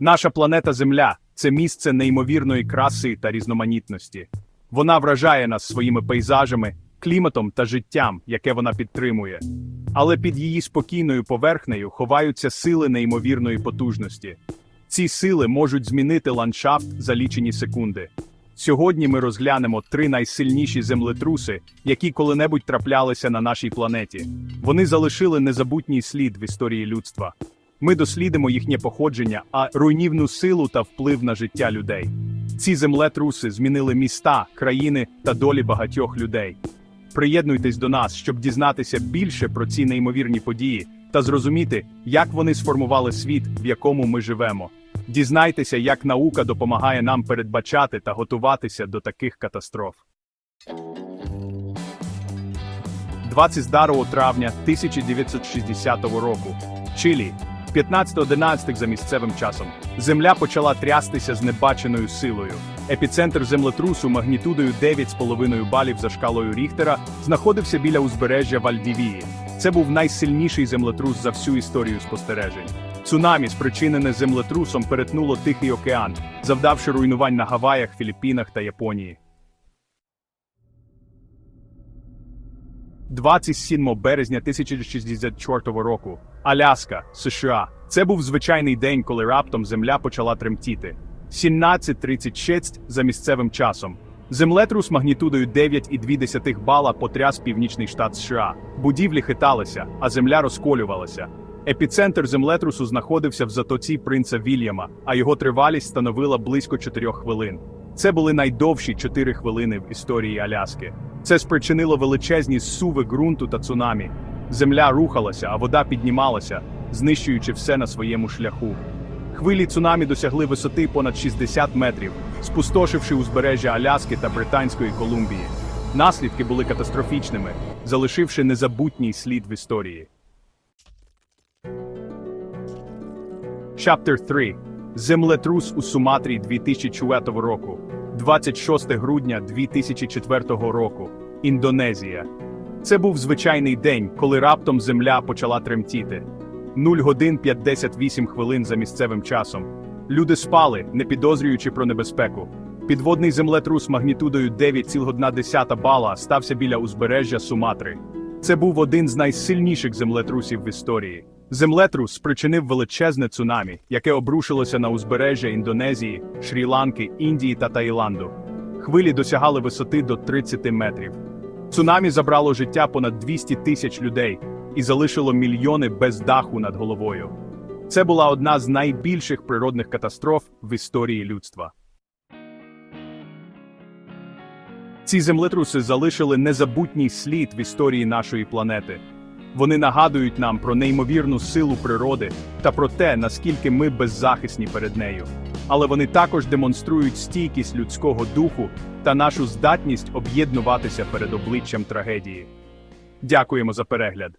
Наша планета Земля це місце неймовірної краси та різноманітності. Вона вражає нас своїми пейзажами, кліматом та життям, яке вона підтримує. Але під її спокійною поверхнею ховаються сили неймовірної потужності. Ці сили можуть змінити ландшафт за лічені секунди. Сьогодні ми розглянемо три найсильніші землетруси, які коли-небудь траплялися на нашій планеті. Вони залишили незабутній слід в історії людства. Ми дослідимо їхнє походження, а руйнівну силу та вплив на життя людей. Ці землетруси змінили міста, країни та долі багатьох людей. Приєднуйтесь до нас, щоб дізнатися більше про ці неймовірні події та зрозуміти, як вони сформували світ, в якому ми живемо. Дізнайтеся, як наука допомагає нам передбачати та готуватися до таких катастроф. 22 травня 1960 року. Чилі. 15.11 за місцевим часом. Земля почала трястися з небаченою силою. Епіцентр землетрусу магнітудою 9,5 балів за шкалою Ріхтера знаходився біля узбережжя Вальдівії. Це був найсильніший землетрус за всю історію спостережень. Цунамі, спричинене землетрусом, перетнуло Тихий океан, завдавши руйнувань на Гаваях, Філіппінах та Японії. 27 березня 1064 року. Аляска, США. Це був звичайний день, коли раптом земля почала тремтіти. 17.36 за місцевим часом. Землетрус магнітудою 9,2 бала потряс північний штат США. Будівлі хиталися, а земля розколювалася. Епіцентр землетрусу знаходився в затоці принца Вільяма, а його тривалість становила близько 4 хвилин. Це були найдовші 4 хвилини в історії Аляски. Це спричинило величезні зсуви ґрунту та цунамі. Земля рухалася, а вода піднімалася, знищуючи все на своєму шляху. Хвилі цунамі досягли висоти понад 60 метрів, спустошивши узбережжя Аляски та Британської Колумбії. Наслідки були катастрофічними, залишивши незабутній слід в історії. Chapter 3. Землетрус у Суматрі 2004 року. 26 грудня 2004 року. Індонезія. Це був звичайний день, коли раптом земля почала тремтіти. 0 годин 58 хвилин за місцевим часом. Люди спали, не підозрюючи про небезпеку. Підводний землетрус магнітудою 9,1 бала стався біля узбережжя Суматри. Це був один з найсильніших землетрусів в історії. Землетрус спричинив величезне цунамі, яке обрушилося на узбережжя Індонезії, Шрі-Ланки, Індії та Таїланду. Хвилі досягали висоти до 30 метрів. Цунамі забрало життя понад 200 тисяч людей і залишило мільйони без даху над головою. Це була одна з найбільших природних катастроф в історії людства. Ці землетруси залишили незабутній слід в історії нашої планети. Вони нагадують нам про неймовірну силу природи та про те, наскільки ми беззахисні перед нею. Але вони також демонструють стійкість людського духу та нашу здатність об'єднуватися перед обличчям трагедії. Дякуємо за перегляд.